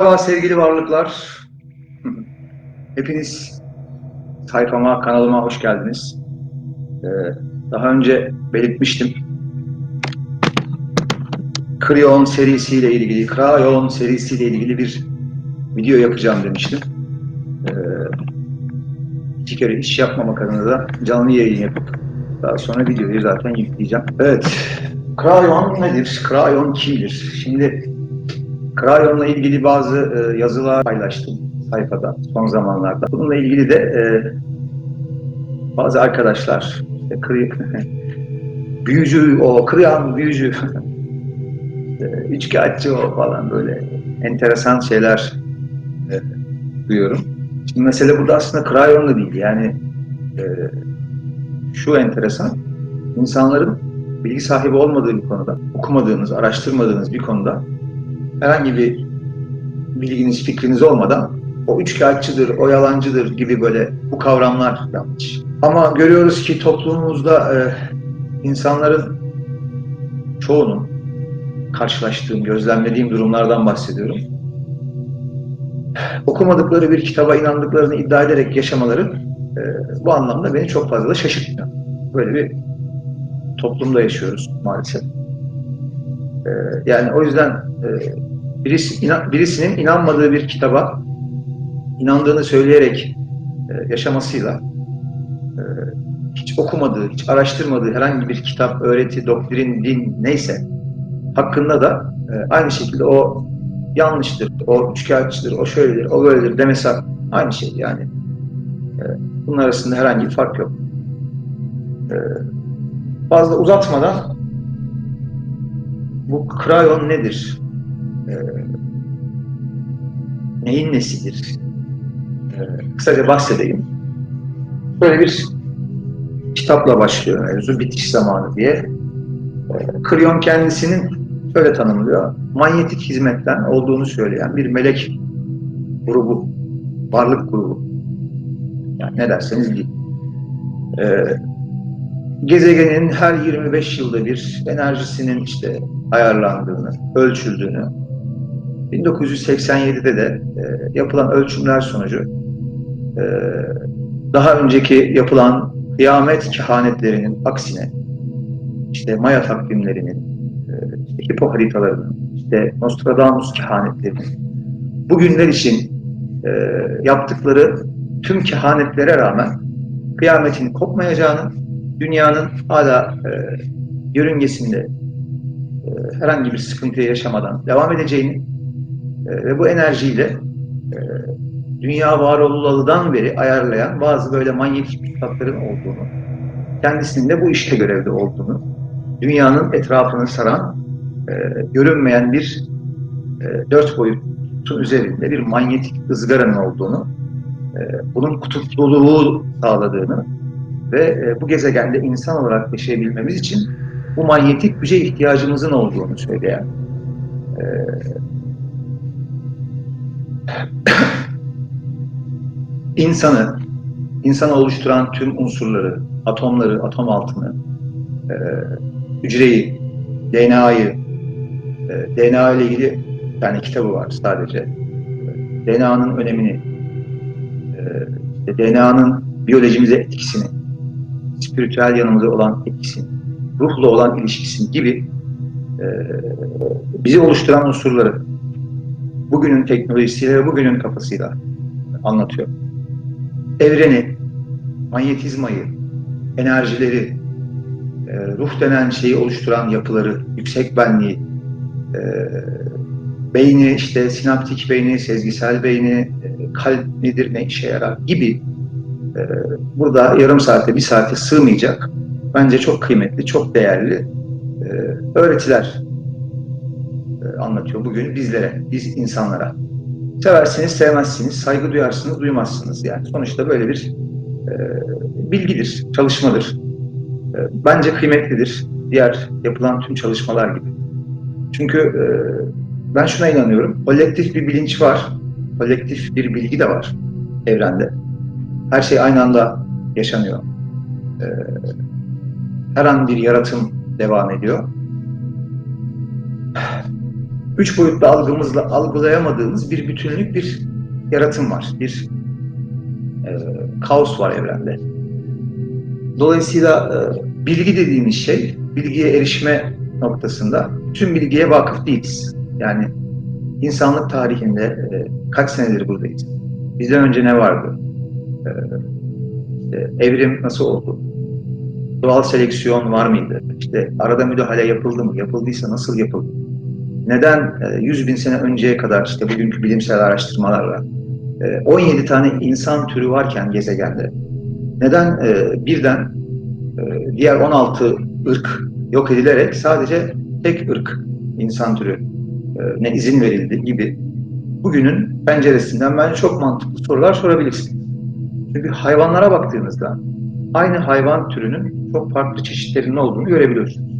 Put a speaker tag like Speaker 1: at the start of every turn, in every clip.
Speaker 1: Merhaba sevgili varlıklar. Hepiniz sayfama, kanalıma hoş geldiniz. Ee, daha önce belirtmiştim. Kriyon serisiyle ilgili, Krayon serisiyle ilgili bir video yapacağım demiştim. Ee, iki kere iş yapmamak adına da canlı yayın yapıp daha sonra videoyu zaten yükleyeceğim. Evet, Krayon nedir? Krayon kimdir? Şimdi Krayon'la ilgili bazı e, yazılar paylaştım sayfada son zamanlarda. Bununla ilgili de e, bazı arkadaşlar işte kri, büyücü o, Krayon büyücü, e, üçkağıtçı o falan böyle enteresan şeyler e, duyuyorum. Şimdi mesele burada aslında Krayon'la değil yani e, şu enteresan insanların bilgi sahibi olmadığı bir konuda, okumadığınız, araştırmadığınız bir konuda herhangi bir bilginiz, fikriniz olmadan o üçkağıtçıdır, o yalancıdır gibi böyle bu kavramlar yanlış. Ama görüyoruz ki toplumumuzda e, insanların çoğunun karşılaştığım, gözlemlediğim durumlardan bahsediyorum. Okumadıkları bir kitaba inandıklarını iddia ederek yaşamaları e, bu anlamda beni çok fazla da şaşırtmıyor. Böyle bir toplumda yaşıyoruz maalesef. E, yani o yüzden e, birisi, inan, birisinin inanmadığı bir kitaba inandığını söyleyerek e, yaşamasıyla e, hiç okumadığı, hiç araştırmadığı herhangi bir kitap, öğreti, doktrin, din neyse hakkında da e, aynı şekilde o yanlıştır, o üçkağıtçıdır, o şöyledir, o böyledir demesi aynı şey yani. E, bunun arasında herhangi bir fark yok. E, fazla uzatmadan bu krayon nedir? Ee, neyin nesidir? Ee, kısaca bahsedeyim. Böyle bir kitapla başlıyor mevzu, bitiş zamanı diye. Ee, Kriyon kendisinin şöyle tanımlıyor, manyetik hizmetten olduğunu söyleyen bir melek grubu, varlık grubu. Yani ne derseniz deyin. Ee, gezegenin her 25 yılda bir enerjisinin işte ayarlandığını, ölçüldüğünü, 1987'de de e, yapılan ölçümler sonucu e, daha önceki yapılan kıyamet kehanetlerinin aksine işte Maya takvimlerinin, e, Hipo haritalarının, işte Nostradamus kehanetlerinin bugünler için e, yaptıkları tüm kehanetlere rağmen kıyametin kopmayacağını, dünyanın hala e, yörüngesinde e, herhangi bir sıkıntı yaşamadan devam edeceğini e, ve bu enerjiyle e, dünya var beri ayarlayan bazı böyle manyetik kitapların olduğunu, kendisinin de bu işte görevde olduğunu, dünyanın etrafını saran e, görünmeyen bir e, dört boyutun üzerinde bir manyetik ızgaranın olduğunu, e, bunun kutupluluğu sağladığını ve e, bu gezegende insan olarak yaşayabilmemiz için bu manyetik güce ihtiyacımızın olduğunu söyleyen e, insanı, insanı oluşturan tüm unsurları, atomları, atom altını, e, hücreyi, DNA'yı, DNA ile ilgili yani kitabı var sadece. DNA'nın önemini, DNA'nın biyolojimize etkisini, spiritüel yanımıza olan etkisini, ruhla olan ilişkisini gibi e, bizi oluşturan unsurları bugünün teknolojisiyle ve bugünün kafasıyla anlatıyor. Evreni, manyetizmayı, enerjileri, e, ruh denen şeyi oluşturan yapıları, yüksek benliği, e, beyni, işte sinaptik beyni, sezgisel beyni, kalp nedir, ne işe yarar gibi e, burada yarım saate, bir saate sığmayacak bence çok kıymetli, çok değerli e, öğretiler e, anlatıyor bugün bizlere, biz insanlara. Seversiniz, sevmezsiniz, saygı duyarsınız, duymazsınız. Yani sonuçta böyle bir e, bilgidir, çalışmadır. Bence kıymetlidir diğer yapılan tüm çalışmalar gibi. Çünkü ben şuna inanıyorum, kolektif bir bilinç var, kolektif bir bilgi de var evrende. Her şey aynı anda yaşanıyor. E, her an bir yaratım devam ediyor. üç boyutlu algımızla algılayamadığımız bir bütünlük, bir yaratım var. Bir e, kaos var evrende. Dolayısıyla e, bilgi dediğimiz şey, bilgiye erişme noktasında tüm bilgiye vakıf değiliz. Yani insanlık tarihinde e, kaç senedir buradayız? Bizden önce ne vardı? E, işte evrim nasıl oldu? Doğal seleksiyon var mıydı? İşte arada müdahale yapıldı mı? Yapıldıysa nasıl yapıldı? Neden e, 100 bin sene önceye kadar işte bugünkü bilimsel araştırmalarla e, 17 tane insan türü varken gezegende neden e, birden e, diğer 16 ırk yok edilerek sadece tek ırk insan türü e, ne izin verildi gibi bugünün penceresinden bence çok mantıklı sorular sorabilirsiniz. Çünkü hayvanlara baktığınızda aynı hayvan türünün çok farklı çeşitlerinin olduğunu görebiliyorsunuz.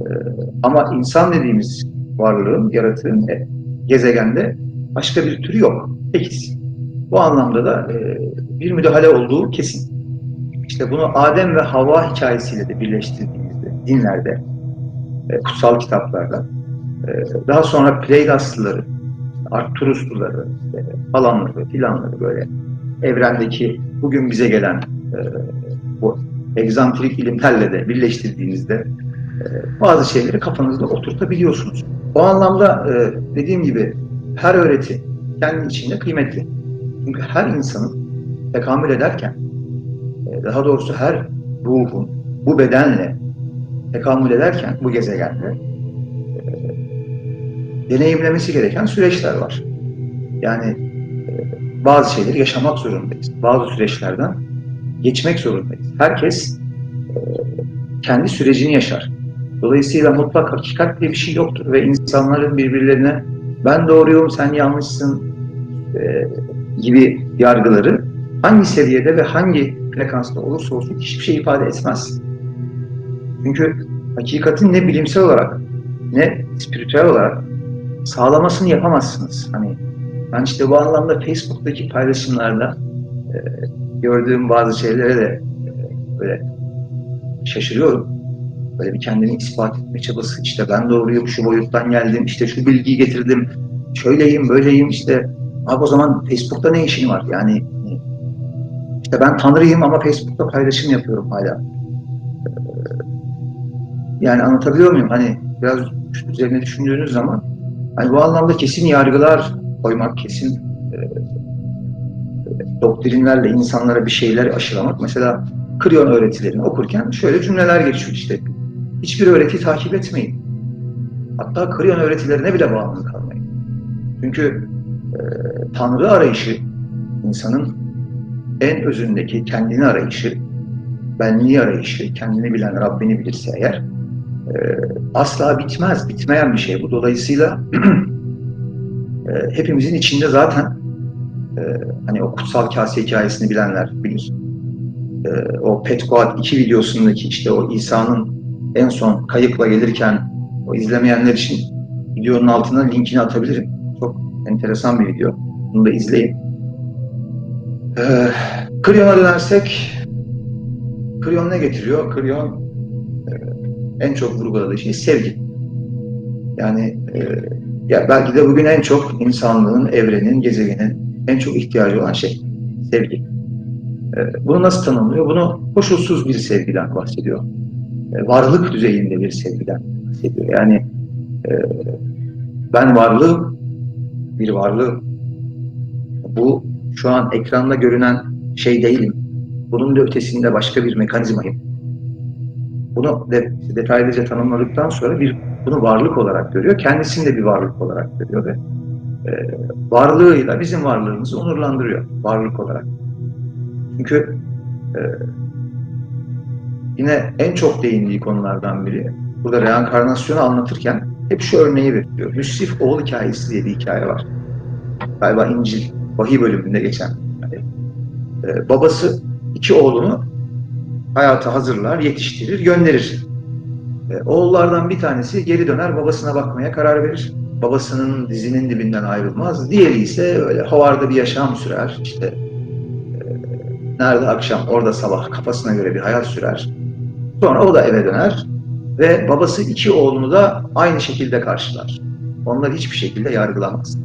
Speaker 1: E, ama insan dediğimiz varlığın, yaratığın e, gezegende başka bir türü yok. Tekiz. Bu anlamda da e, bir müdahale olduğu kesin. İşte bunu Adem ve Havva hikayesiyle de birleştirdiğimizde dinlerde, e, kutsal kitaplarda, e, daha sonra Pleilaslıları, Arturusluları, işte, falanları, filanları böyle evrendeki bugün bize gelen e, bu egzantrik ilimlerle de birleştirdiğinizde e, bazı şeyleri kafanızda oturtabiliyorsunuz. O anlamda e, dediğim gibi her öğreti kendi içinde kıymetli. Çünkü her insanın tekamül ederken, e, daha doğrusu her ruhun bu bedenle tekamül ederken bu gezegende e, deneyimlemesi gereken süreçler var. Yani bazı şeyleri yaşamak zorundayız. Bazı süreçlerden geçmek zorundayız. Herkes e, kendi sürecini yaşar. Dolayısıyla mutlak hakikat diye bir şey yoktur ve insanların birbirlerine ben doğruyum, sen yanlışsın e, gibi yargıları hangi seviyede ve hangi frekansta olursa olsun hiçbir şey ifade etmez. Çünkü hakikatin ne bilimsel olarak ne spiritüel olarak sağlamasını yapamazsınız. Hani ben işte bu anlamda Facebook'taki paylaşımlarda e, gördüğüm bazı şeylere de e, böyle şaşırıyorum. Böyle bir kendini ispat etme çabası. İşte ben doğruyum, şu boyuttan geldim, işte şu bilgiyi getirdim, şöyleyim, böyleyim işte. Abi o zaman Facebook'ta ne işin var? Yani işte ben Tanrıyım ama Facebook'ta paylaşım yapıyorum hala. Yani anlatabiliyor muyum? Hani biraz üzerine düşündüğünüz zaman hani bu anlamda kesin yargılar koymak, kesin e, doktrinlerle insanlara bir şeyler aşılamak. Mesela Kriyon öğretilerini okurken şöyle cümleler geçiyor işte. Hiçbir öğreti takip etmeyin. Hatta Kriyon öğretilerine bile bağımlı kalmayın. Çünkü e, Tanrı arayışı insanın en özündeki kendini arayışı, benliği arayışı, kendini bilen Rabbini bilirse eğer e, asla bitmez, bitmeyen bir şey bu. Dolayısıyla e, hepimizin içinde zaten e, hani o kutsal kase hikayesini bilenler bilir. E, o Petkoat 2 videosundaki işte o İsa'nın en son kayıkla gelirken o izlemeyenler için videonun altına linkini atabilirim. Çok enteresan bir video. Bunu da izleyin. Ee, Kriyon'a dönersek Kriyon ne getiriyor? Kriyon e, en çok vurguladığı şey sevgi. Yani e, ya belki de bugün en çok insanlığın, evrenin, gezegenin en çok ihtiyacı olan şey sevgi. E, bunu nasıl tanımlıyor? Bunu koşulsuz bir sevgiden bahsediyor. E, varlık düzeyinde bir sevgiden bahsediyor. Yani e, ben varlığım, bir varlığım. Bu şu an ekranda görünen şey değilim. Bunun da ötesinde başka bir mekanizmayım. Bunu de, detaylıca tanımladıktan sonra bir bunu varlık olarak görüyor. Kendisini de bir varlık olarak görüyor ve e, varlığıyla bizim varlığımızı onurlandırıyor varlık olarak. Çünkü e, yine en çok değindiği konulardan biri burada reenkarnasyonu anlatırken hep şu örneği veriyor. Müsrif oğul hikayesi diye bir hikaye var. Galiba İncil vahiy bölümünde geçen. Yani, e, babası iki oğlunu hayata hazırlar, yetiştirir, gönderir. E, oğullardan bir tanesi geri döner, babasına bakmaya karar verir. Babasının dizinin dibinden ayrılmaz. Diğeri ise öyle havarda bir yaşam sürer. İşte e, nerede akşam, orada sabah kafasına göre bir hayat sürer. Sonra o da eve döner ve babası iki oğlunu da aynı şekilde karşılar. onları hiçbir şekilde yargılamaz.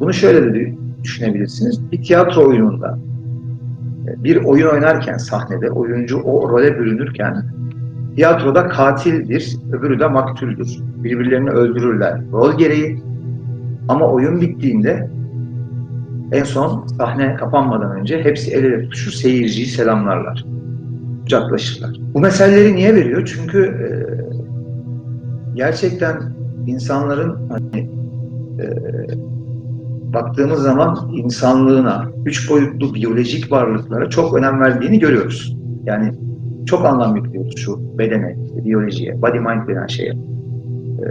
Speaker 1: Bunu şöyle de düşünebilirsiniz. Bir tiyatro oyununda e, bir oyun oynarken sahnede oyuncu o role bürünürken tiyatroda katildir, öbürü de maktuldür. Birbirlerini öldürürler rol gereği. Ama oyun bittiğinde en son sahne kapanmadan önce hepsi el ele tutuşur, seyirciyi selamlarlar. Kucaklaşırlar. Bu meseleleri niye veriyor? Çünkü e, gerçekten insanların hani e, baktığımız zaman insanlığına, üç boyutlu biyolojik varlıklara çok önem verdiğini görüyoruz. Yani çok anlam yüklüyoruz şu bedene, işte biyolojiye, body mind denen şeye. Ee,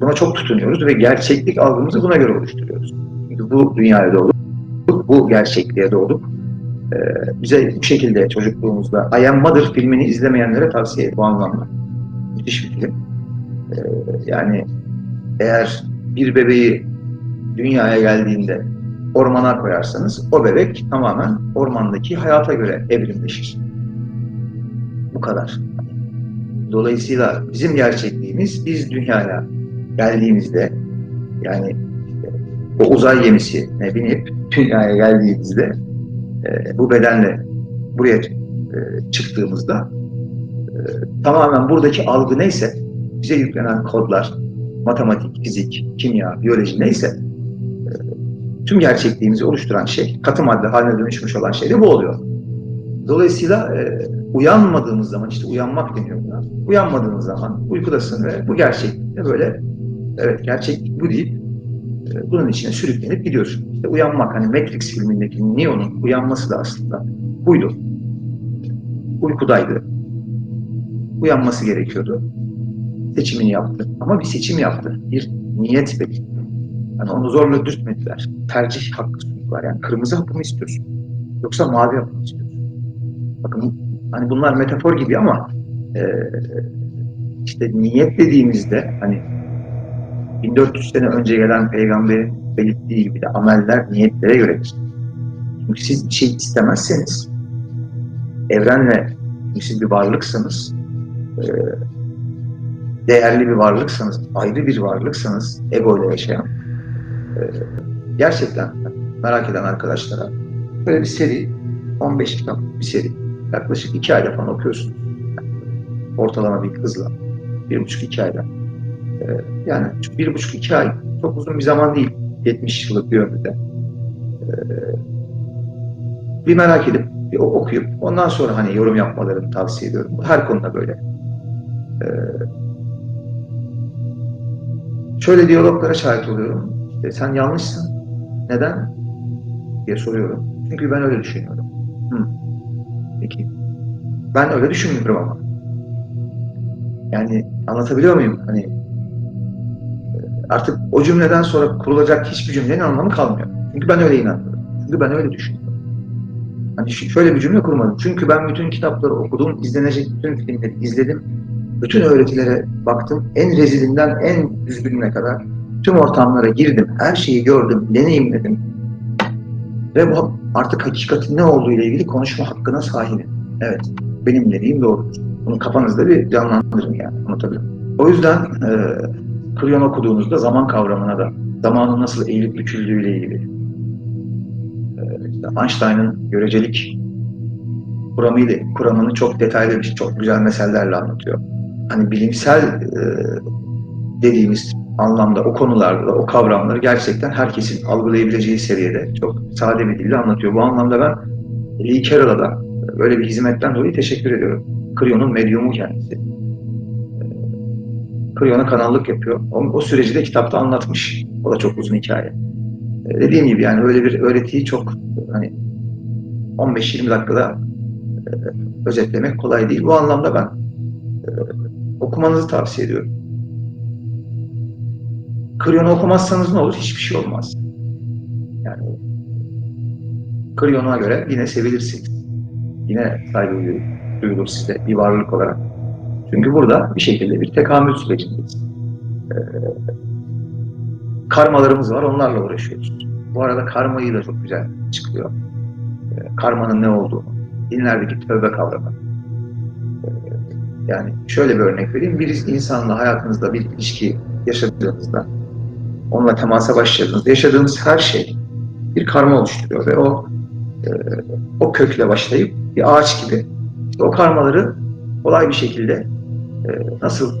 Speaker 1: buna çok tutunuyoruz ve gerçeklik algımızı buna göre oluşturuyoruz. Çünkü bu dünyaya doğduk, bu gerçekliğe doğduk. Ee, bize bu şekilde çocukluğumuzda I Am Mother filmini izlemeyenlere tavsiye bu anlamda. Müthiş bir film. Ee, yani eğer bir bebeği dünyaya geldiğinde ormana koyarsanız o bebek tamamen ormandaki hayata göre evrimleşir. Kadar. Dolayısıyla bizim gerçekliğimiz biz dünyaya geldiğimizde yani işte o uzay gemisine binip dünyaya geldiğimizde e, bu bedenle buraya e, çıktığımızda e, tamamen buradaki algı neyse bize yüklenen kodlar matematik, fizik, kimya, biyoloji neyse e, tüm gerçekliğimizi oluşturan şey, katı madde haline dönüşmüş olan şey de bu oluyor. Dolayısıyla e, uyanmadığımız zaman, işte uyanmak deniyor buna. Uyanmadığımız zaman uykudasın ve bu gerçeklikte böyle, evet gerçeklik bu deyip e, bunun içine sürüklenip gidiyorsun. İşte uyanmak, hani Matrix filmindeki Neo'nun uyanması da aslında buydu. Uykudaydı. Uyanması gerekiyordu. Seçimini yaptı. Ama bir seçim yaptı. Bir niyet belirtti. Yani onu zorla dürtmediler. Tercih hakkı sundular. Yani kırmızı hapı mı istiyorsun? Yoksa mavi hapı mı istiyorsun? Bakın hani bunlar metafor gibi ama e, işte niyet dediğimizde hani 1400 sene önce gelen peygamberin belirttiği gibi de ameller niyetlere göredir. Çünkü siz bir şey istemezseniz evrenle siz bir varlıksanız e, değerli bir varlıksanız, ayrı bir varlıksanız ego ile yaşayan e, gerçekten merak eden arkadaşlara böyle bir seri 15 kitap bir seri yaklaşık 2 ayda falan okuyorsunuz. Ortalama bir hızla. Bir buçuk iki ayda. Ee, yani bir buçuk iki ay çok uzun bir zaman değil. 70 yıllık bir ömürde. Ee, bir merak edip bir okuyup ondan sonra hani yorum yapmalarını tavsiye ediyorum. Her konuda böyle. Ee, şöyle diyaloglara şahit oluyorum. İşte sen yanlışsın. Neden? diye soruyorum. Çünkü ben öyle düşünüyorum. Peki. Ben öyle düşünmüyorum ama. Yani anlatabiliyor muyum? Hani artık o cümleden sonra kurulacak hiçbir cümlenin anlamı kalmıyor. Çünkü ben öyle inanıyorum. Çünkü ben öyle düşünüyorum. Hani şöyle bir cümle kurmadım. Çünkü ben bütün kitapları okudum, izlenecek bütün filmleri izledim. Bütün öğretilere baktım. En rezilinden en düzgününe kadar tüm ortamlara girdim. Her şeyi gördüm, deneyimledim. Ve bu artık hakikatin ne olduğu ile ilgili konuşma hakkına sahibim. Evet, benim dediğim doğrudur. Bunu kafanızda bir canlandırın yani, anlatabilirim. O yüzden e, Kriyon okuduğunuzda zaman kavramına da, zamanın nasıl eğilip büküldüğü ile ilgili, e, Einstein'ın görecelik kuramıyla, kuramını çok detaylı bir, çok güzel meselelerle anlatıyor. Hani bilimsel e, dediğimiz anlamda o konularda o kavramları gerçekten herkesin algılayabileceği seviyede çok sade bir dille anlatıyor. Bu anlamda ben Lee Carroll'a böyle bir hizmetten dolayı teşekkür ediyorum. Kriyon'un medyumu kendisi. Kriyon'a kanallık yapıyor. O, o süreci de kitapta anlatmış. O da çok uzun hikaye. Ee, dediğim gibi yani öyle bir öğretiyi çok hani 15-20 dakikada e, özetlemek kolay değil. Bu anlamda ben e, okumanızı tavsiye ediyorum. Kriyon'u okumazsanız ne olur? Hiçbir şey olmaz. Yani Kriyon'a göre yine sevilirsiniz. Yine saygı duyulur size bir varlık olarak. Çünkü burada bir şekilde bir tekamül sürecindeyiz. Ee, karmalarımız var, onlarla uğraşıyoruz. Bu arada karmayı da çok güzel çıkıyor. Ee, karmanın ne olduğunu, dinlerdeki tövbe kavramı. Ee, yani şöyle bir örnek vereyim. Bir insanla hayatınızda bir ilişki yaşadığınızda onunla temasa başladığınızda yaşadığınız her şey bir karma oluşturuyor ve o e, o kökle başlayıp bir ağaç gibi işte o karmaları kolay bir şekilde e, nasıl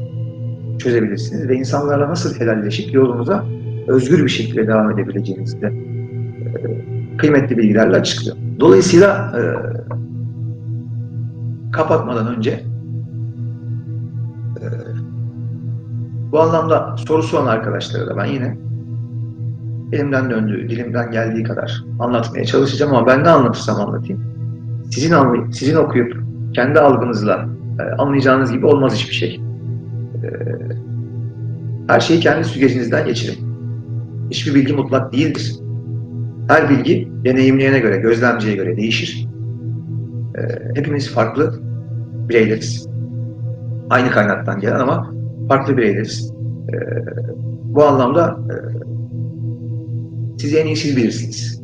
Speaker 1: çözebilirsiniz ve insanlarla nasıl helalleşip yolunuza özgür bir şekilde devam edebileceğinizi de e, kıymetli bilgilerle açıklıyor. Dolayısıyla e, kapatmadan önce bu anlamda sorusu olan arkadaşlara da ben yine elimden döndüğü, dilimden geldiği kadar anlatmaya çalışacağım ama ben ne anlatırsam anlatayım. Sizin anlay sizin okuyup kendi algınızla e, anlayacağınız gibi olmaz hiçbir şey. E, her şeyi kendi süzgecinizden geçirin. Hiçbir bilgi mutlak değildir. Her bilgi deneyimleyene göre, gözlemciye göre değişir. E, hepimiz farklı bireyleriz. Aynı kaynaktan gelen ama farklı bireyleriz. E, bu anlamda e, siz en iyi siz bilirsiniz.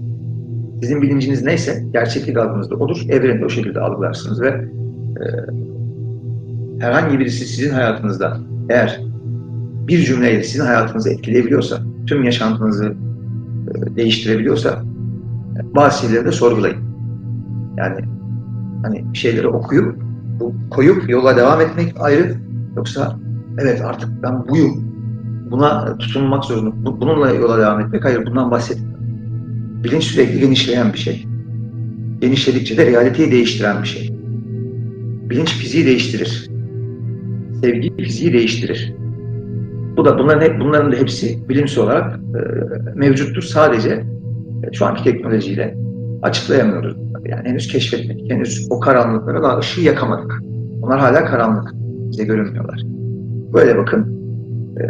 Speaker 1: Sizin bilinciniz neyse gerçeklik algınızda olur. Evreni de o şekilde algılarsınız ve e, herhangi birisi sizin hayatınızda eğer bir cümleyle sizin hayatınızı etkileyebiliyorsa, tüm yaşantınızı e, değiştirebiliyorsa bazı şeyleri de sorgulayın. Yani hani şeyleri okuyup, bu, koyup yola devam etmek ayrı. Yoksa evet artık ben buyum, buna tutunmak zorunda, bu- bununla yola devam etmek hayır bundan bahsetmiyorum. Bilinç sürekli genişleyen bir şey. Genişledikçe de realiteyi değiştiren bir şey. Bilinç fiziği değiştirir. Sevgi fiziği değiştirir. Bu da bunların hep bunların da hepsi bilimsel olarak e, mevcuttur. Sadece e, şu anki teknolojiyle açıklayamıyoruz. Yani henüz keşfetmedik. Henüz o karanlıklara daha ışığı yakamadık. Onlar hala karanlık. Bize görünmüyorlar. Böyle bakın. E,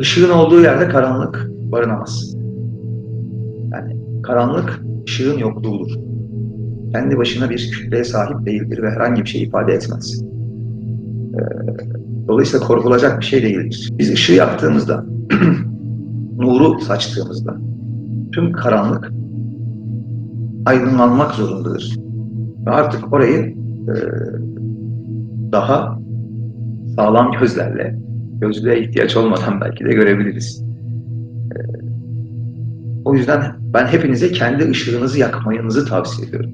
Speaker 1: ışığın olduğu yerde karanlık barınamaz. Yani karanlık ışığın yokluğudur. Kendi başına bir kütleye sahip değildir ve herhangi bir şey ifade etmez. Ee, Dolayısıyla korkulacak bir şey değildir. Biz ışığı yaktığımızda, nuru saçtığımızda tüm karanlık aydınlanmak zorundadır. Ve artık orayı e, daha sağlam gözlerle, gözlüğe ihtiyaç olmadan belki de görebiliriz. E, o yüzden ben hepinize kendi ışığınızı yakmanızı tavsiye ediyorum.